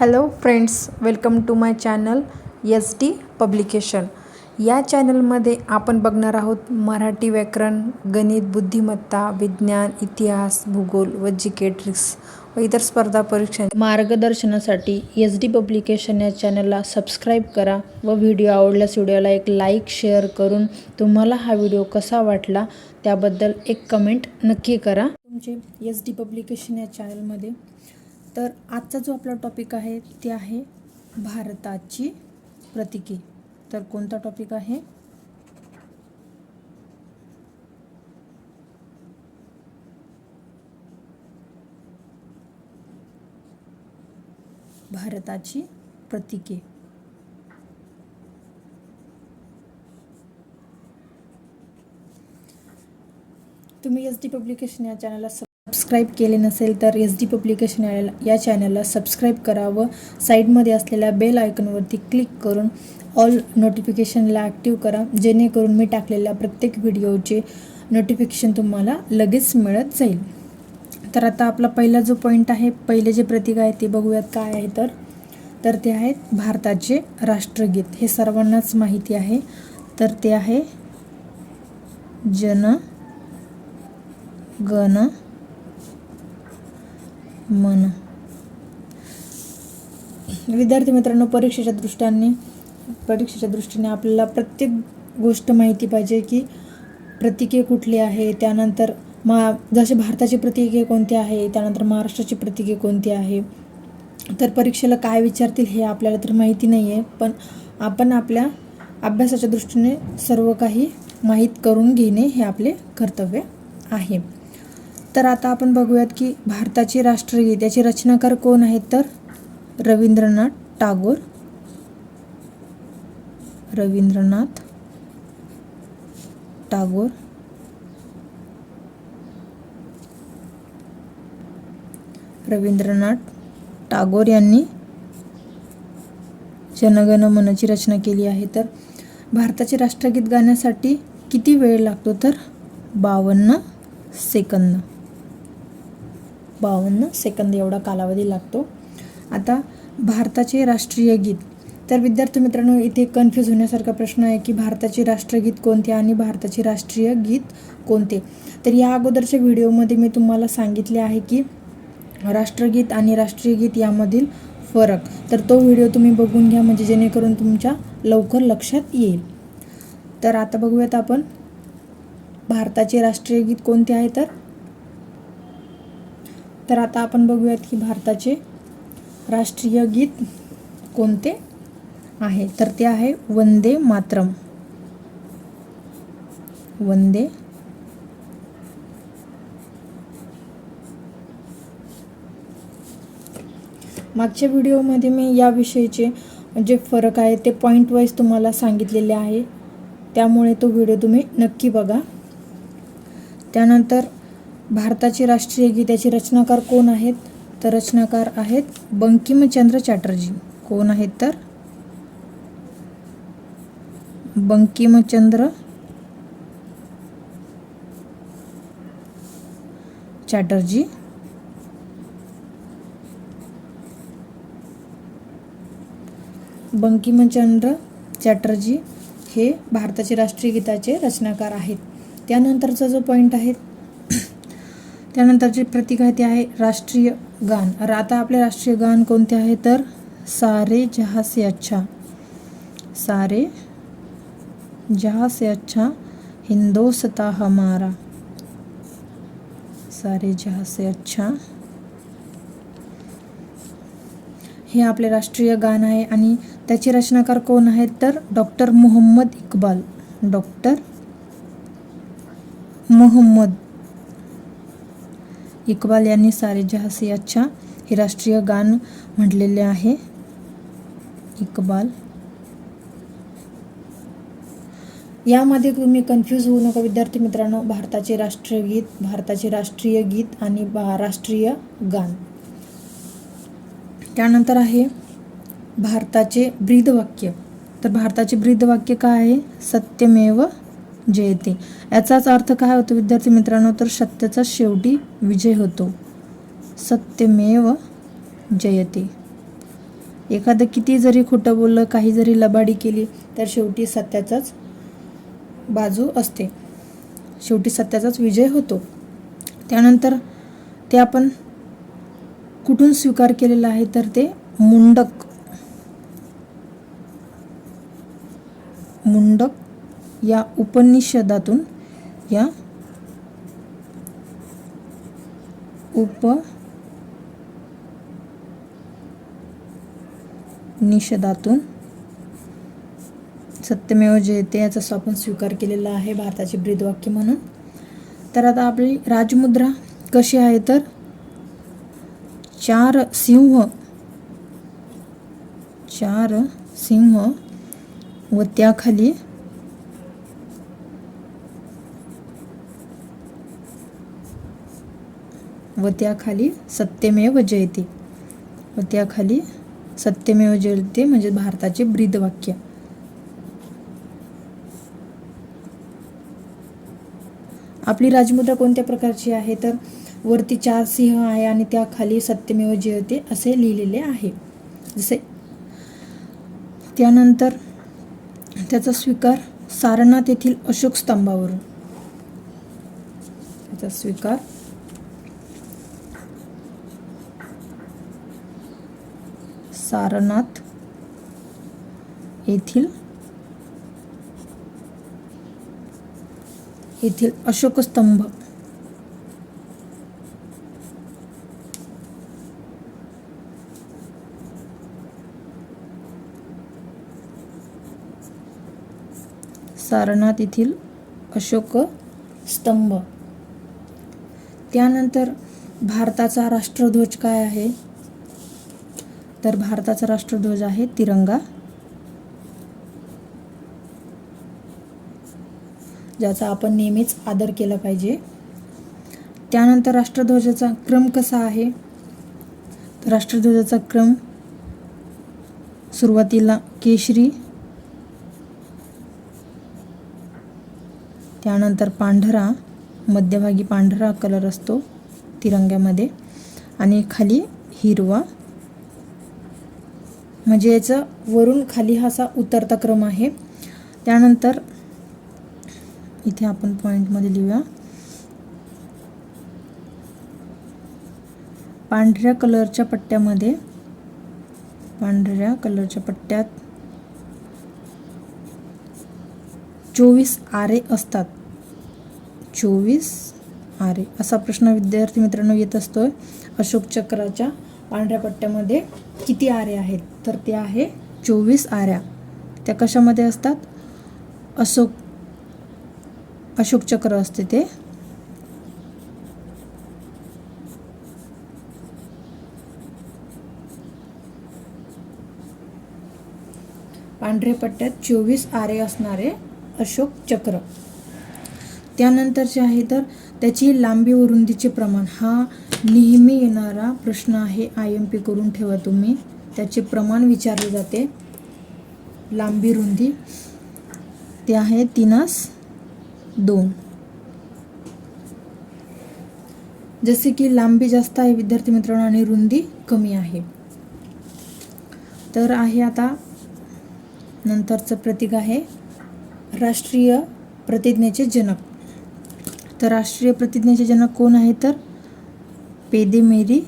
Hello friends welcome to my channel S T publication या चॅनलमध्ये आपण बघणार आहोत मराठी व्याकरण गणित बुद्धिमत्ता विज्ञान इतिहास भूगोल व जिकेट्रिक्स व इतर स्पर्धा परीक्षा. मार्गदर्शनासाठी एस डी पब्लिकेशन या चॅनलला सबस्क्राईब करा व व्हिडिओ आवडल्यास व्हिडिओला एक लाईक शेअर करून तुम्हाला हा व्हिडिओ कसा वाटला त्याबद्दल एक कमेंट नक्की करा. तुमचे एस डी पब्लिकेशन या चॅनलमध्ये तर आजचा जो आपला टॉपिक आहे ते आहे भारताची प्रतीके. तर कोणता टॉपिक आहे? भारताची प्रतीके. तुम्ही एस डी पब्लिकेशन या चॅनलला सबस्क्राईब केले नसेल तर एस डी पब्लिकेशन या या चॅनलला सबस्क्राईब करा व साईडमध्ये असलेल्या बेल आयकॉनवरती क्लिक करून ऑल नोटिफिकेशनला ॲक्टिव्ह करा. जेणेकरून मी टाकलेल्या प्रत्येक व्हिडिओचे नोटिफिकेशन तुम्हाला लगेच मिळत जाईल. तर आता आपला पहिला जो पॉईंट आहे पहिले जे प्रतीक आहे ते बघूयात काय आहे तर. तर ते आहेत भारताचे राष्ट्रगीत. हे सर्वांनाच माहिती आहे. तर ते आहे जन गण मन. विद्यार्थी मित्रांनो परीक्षेच्या दृष्टीने परीक्षेच्या दृष्टीने आपल्याला प्रत्येक गोष्ट माहिती पाहिजे की प्रतीके कुठली आहे त्यानंतर मा जसे भारताची प्रतीके कोणती आहे त्यानंतर महाराष्ट्राची प्रतीके कोणती आहे. तर परीक्षेला काय विचारतील हे आपल्याला तर माहिती नाही आहे पण आपण आपल्या अभ्यासाच्या दृष्टीने सर्व काही माहीत करून घेणे हे आपले कर्तव्य आहे. तर आता आपण बघूयात की भारताचे राष्ट्रगीत याचे रचनाकार कोण आहेत तर? रवींद्रनाथ टागोर. रवींद्रनाथ टागोर. रवींद्रनाथ टागोर यांनी जनगण मनची रचना केली आहे. तर भारताचे राष्ट्रगीत गाण्यासाठी किती वेळ लागतो? तर बावन्न सेकंद. बावन्न सेकंद एवढा कालावधी लागतो. आता भारताचे राष्ट्रीय गीत. तर विद्यार्थी मित्रांनो इथे कन्फ्यूज होण्यासारखा प्रश्न आहे की भारताचे राष्ट्रगीत कोणते आणि भारताचे राष्ट्रीय गीत कोणते? तर या अगोदरच्या व्हिडिओमध्ये मी तुम्हाला सांगितले आहे की राष्ट्रगीत आणि राष्ट्रीय गीत यामधील फरक. तर तो व्हिडिओ तुम्ही बघून घ्या म्हणजे जेणेकरून तुमच्या लवकर लक्षात येईल. तर आता बघूयात आपण. भारताचे राष्ट्रीय गीत कोणते आहे तर? तर आता आपण बघूयात की भारताचे राष्ट्रीय गीत कोणते आहे? तर ते आहे वंदे मातरम. वंदे. मागच्या व्हिडिओमध्ये मी याविषयीचे जे फरक आहे ते पॉईंट वाईज तुम्हाला सांगितलेले आहे. त्यामुळे तो व्हिडिओ तुम्ही नक्की बघा. त्यानंतर भारताचे राष्ट्रीय गीताचे रचनाकार कोण आहेत? तर रचनाकार आहेत बंकिमचंद्र चॅटर्जी. कोण आहेत तर? बंकिमचंद्र चॅटर्जी. बंकिमचंद्र चॅटर्जी हे भारताचे राष्ट्रीय गीताचे रचनाकार आहेत. त्यानंतरचा जो पॉईंट आहे त्यानंतरचे प्रतीक आहे ते आहे राष्ट्रीय गान. आता आपले राष्ट्रीय गान कोणते आहे? तर सारे जहा से अच्छा. सारे जहा से अच्छा हिंदोसता हमारा. सारे जहा से अच्छा. हे आपले राष्ट्रीय गान आहे आणि त्याचे रचनाकार कोण आहेत? तर डॉक्टर मोहम्मद इक्बाल. डॉक्टर मोहम्मद इक्बाल यांनी सारे जहासी अच्छा हे राष्ट्रीय गान म्हटलेले आहे. इक्बाल. यामध्ये तुम्ही कन्फ्यूज होऊ नका विद्यार्थी मित्रांनो. भारताचे राष्ट्रीय गीत भारताचे राष्ट्रीय गीत आणि राष्ट्रीय गान. त्यानंतर आहे भारताचे ब्रीदवाक्य. तर भारताचे ब्रीदवाक्य काय आहे? सत्यमेव जयते याचाच अर्थ काय होतो विद्यार्थी मित्रांनो? तर सत्याचा शेवटी विजय होतो. सत्यमेव जयते. एखादं किती जरी खोटं बोललं काही जरी लबाडी केली तर शेवटी सत्याचाच बाजू असते. शेवटी सत्याचाच विजय होतो. त्यानंतर ते आपण कुठून स्वीकार केलेलं आहे तर ते मुंडक. मुंडक या उपनिषदातून या उप निषदातून सत्यमेव जयते याचा स्व- आपण स्वीकार केलेला आहे भारताचे ब्रीदवाक्य म्हणून. तर आता आपली राजमुद्रा कशी आहे तर? चार सिंह चार सिंह व त्याखाली व त्याखाली सत्यमेव जयते. व त्याखाली सत्यमेव जयते म्हणजे भारताचे ब्रीदवाक्य. आपली राजमुद्रा कोणत्या प्रकारची आहे? तर वरती चार सिंह आहे आणि त्याखाली सत्यमेव जयते असे लिहिलेले आहे. जसे त्यानंतर त्याचा स्वीकार सारनाथ येथील अशोक स्तंभावरून. त्याचा स्वीकार सारनाथ येथील येथील अशोकस्तंभ. सारनाथ येथील अशोक स्तंभ त्यानंतर भारताचा राष्ट्रध्वज काय आहे? तर भारताचा राष्ट्रध्वज आहे तिरंगा. ज्याचा आपण नेहमीच आदर केला पाहिजे. त्यानंतर राष्ट्रध्वजाचा क्रम कसा आहे? तर राष्ट्रध्वजाचा क्रम सुरुवातीला केशरी त्यानंतर पांढरा मध्यभागी पांढरा कलर असतो तिरंग्यामध्ये. आणि खाली हिरवा म्हणजे याचं वरून खाली हा असा उतरता क्रम आहे. त्यानंतर इथे आपण पॉईंटमध्ये लिहूया. पांढऱ्या कलरच्या पट्ट्यामध्ये पांढऱ्या कलरच्या पट्ट्यात चोवीस आरे असतात. चोवीस आरे. असा प्रश्न विद्यार्थी मित्रांनो येत असतोय. अशोक चक्राच्या पांढऱ्या पट्ट्यामध्ये किती आरे आहेत? तर ते आहे चोवीस आऱ्या. त्या कशामध्ये असतात? अशोक अशोक चक्र असते ते. पांढरे पट्ट्यात चोवीस आरे असणारे अशोक चक्र. त्यानंतर जे आहे तर त्याची लांबी व रुंदीचे प्रमाण. हा नेहमी येणारा प्रश्न आहे आय एम पी करून ठेवा तुम्ही. त्याचे प्रमाण विचारले जाते. लांबी रुंदी ते आहे तिनास दोन. जसे की लांबी जास्त आहे विद्यार्थी मित्रांनो आणि रुंदी कमी आहे. तर आहे आता नंतरचं प्रतीक आहे राष्ट्रीय प्रतिज्ञेचे जनक. तर राष्ट्रीय प्रतिज्ञेचे जनक कोण आहे तर? पेदे मेरी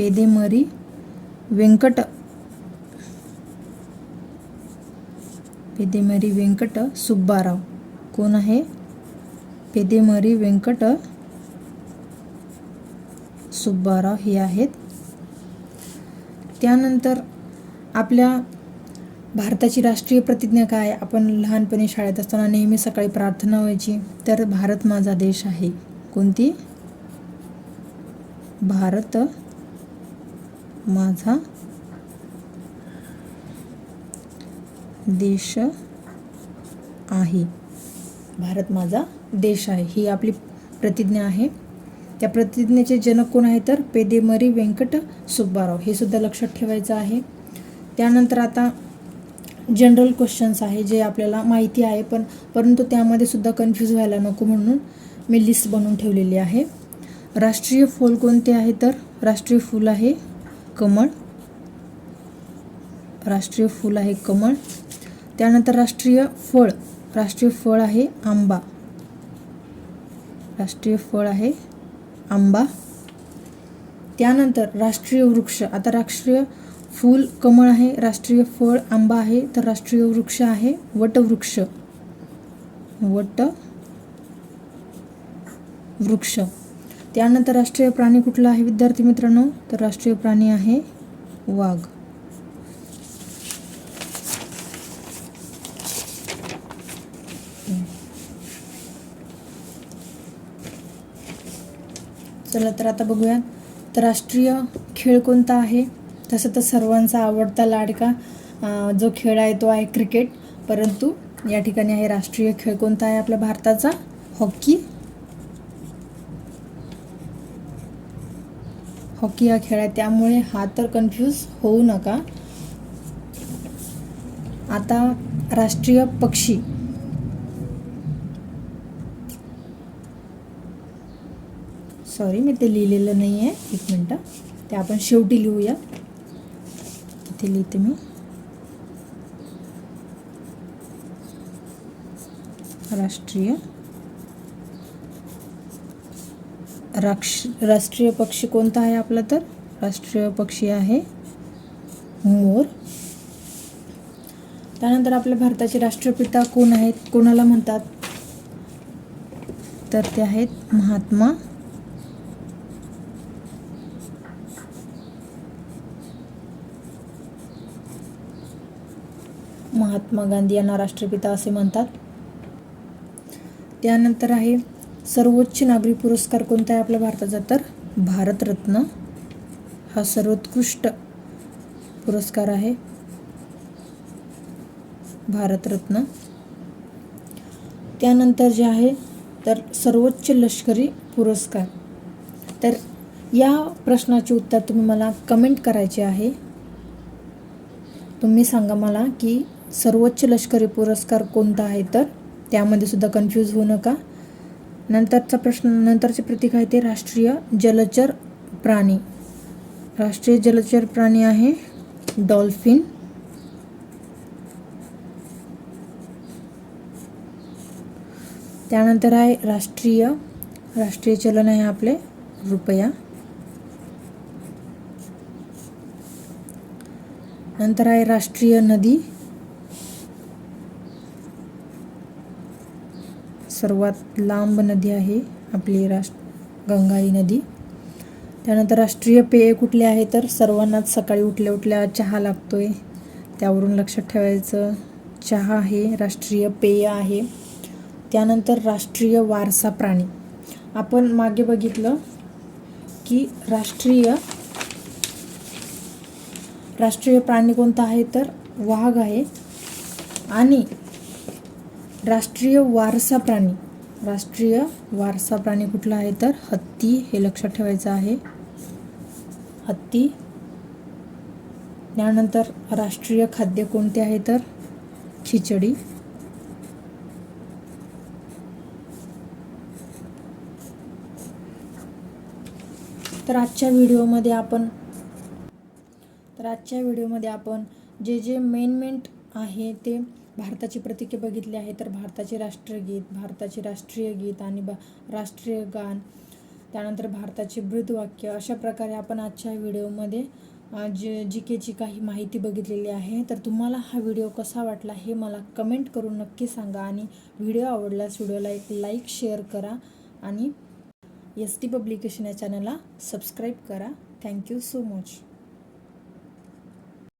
पेदेमरी व्यंकट पेदेमरी व्यंकट सुब्बाराव. कोण आहे? पेदेमरी व्यंकट सुब्बाराव हे आहेत. त्यानंतर आपल्या भारताची राष्ट्रीय प्रतिज्ञा काय? आपण लहानपणी शाळेत असताना नेहमी सकाळी प्रार्थना व्हायची तर भारत माझा देश आहे. कोणती? भारत माझा देश आहे. भारत माझा देश आहे. ही आपली प्रतिज्ञा आहे. त्या प्रतिज्ञेचे जनक कोण आहे तर पेदेमरी व्यंकट सुब्बाराव. हे सुद्धा लक्षात ठेवायचं आहे. त्यानंतर आता जनरल क्वेश्चन्स आहे जे आपल्याला माहिती आहे. पण परंतु त्यामध्ये सुद्धा कन्फ्यूज व्हायला नको म्हणून मी लिस्ट बनवून ठेवलेली आहे. राष्ट्रीय फूल कोणते आहे तर? राष्ट्रीय फूल आहे कमळ. राष्ट्रीय फूल आहे कमळ. त्यानंतर राष्ट्रीय फळ. राष्ट्रीय फळ आहे आंबा. राष्ट्रीय फळ आहे आंबा. त्यानंतर राष्ट्रीय वृक्ष. आता राष्ट्रीय फूल कमळ आहे राष्ट्रीय फळ आंबा आहे तर राष्ट्रीय वृक्ष आहे वटवृक्ष. वट वृक्ष त्यानंतर राष्ट्रीय प्राणी कुठला आहे विद्यार्थी मित्रांनो? तर राष्ट्रीय प्राणी आहे वाघ. चला तर आता बघूया तर राष्ट्रीय खेळ कोणता आहे? तसं तर सर्वांचा आवडता लाडका जो खेळ आहे तो आहे क्रिकेट. परंतु या ठिकाणी आहे राष्ट्रीय खेळ कोणता आहे आपल्या भारताचा? हॉकी. हॉकी हा खेळ आहे त्यामुळे हा तर कन्फ्यूज होऊ नका. आता राष्ट्रीय पक्षी. सॉरी मी ते लिहिलेलं नाही आहे एक मिनटं. ते आपण शेवटी लिहूया. इथे लिहिते मी. राष्ट्रीय राक्ष राष्ट्रीय पक्षी कोणता आहे आपला तर? राष्ट्रीय पक्षी आहे मोर. त्यानंतर आपल्या भारताचे राष्ट्रपिता कोण आहेत? कोणाला म्हणतात? तर ते आहेत महात्मा महात्मा गांधी यांना राष्ट्रपिता असे म्हणतात. त्यानंतर आहे सर्वोच्च नागरी पुरस्कार कोणता आहे आपल्या भारताचा? तर भारतरत्न हा सर्वोत्कृष्ट पुरस्कार आहे. भारतरत्न. त्यानंतर जे आहे तर सर्वोच्च लष्करी पुरस्कार. तर या प्रश्नाचे उत्तर तुम्ही मला कमेंट करायचे आहे. तुम्ही सांगा मला की सर्वोच्च लष्करी पुरस्कार कोणता आहे? तर त्यामध्ये सुद्धा कन्फ्यूज होऊ नका. नंतरचा प्रश्न नंतरचे प्रतीक आहे ते राष्ट्रीय जलचर प्राणी. राष्ट्रीय जलचर प्राणी आहे डॉल्फिन. त्यानंतर आहे राष्ट्रीय राष्ट्रीय चलन आहे आपले रुपया. नंतर आहे राष्ट्रीय नदी. सर्वात लांब नदी आहे आपली राष्ट्र गंगाई नदी. त्यानंतर राष्ट्रीय पेय कुठले आहे? तर सर्वांनाच सकाळी उठल्या उठल्या चहा लागतो आहे त्यावरून लक्षात ठेवायचं चहा आहे राष्ट्रीय पेय आहे. त्यानंतर राष्ट्रीय वारसा प्राणी. आपण मागे बघितलं की राष्ट्रीय राष्ट्रीय प्राणी कोणता आहे? तर वाघ आहे आणि राष्ट्रीय वारसा प्राणी. राष्ट्रीय वारसा प्राणी कुठला आहे तर हत्ती हे लक्षात ठेवायचं आहे. हत्ती. त्यानंतर राष्ट्रीय खाद्य कोणते आहे तर? खिचडी. तर आजच्या व्हिडिओमध्ये आपण तर आजच्या व्हिडिओमध्ये आपण जे जे मेन मेंट आहे ते भारताची प्रतीके बघितली आहे तर भारताचे राष्ट्रगीत भारताचे राष्ट्रीय गीत आणि बा राष्ट्रीय गान त्यानंतर भारताचे ब्रीदवाक्य अशा प्रकारे आपण आजच्या व्हिडिओमध्ये जे जी केची काही माहिती बघितलेली आहे. तर तुम्हाला हा व्हिडिओ कसा वाटला हे मला कमेंट करून नक्की सांगा आणि व्हिडिओ आवडल्यास व्हिडिओला एक लाईक शेअर करा आणि एस टी पब्लिकेशन या चॅनलला सबस्क्राईब करा. Thank you so much.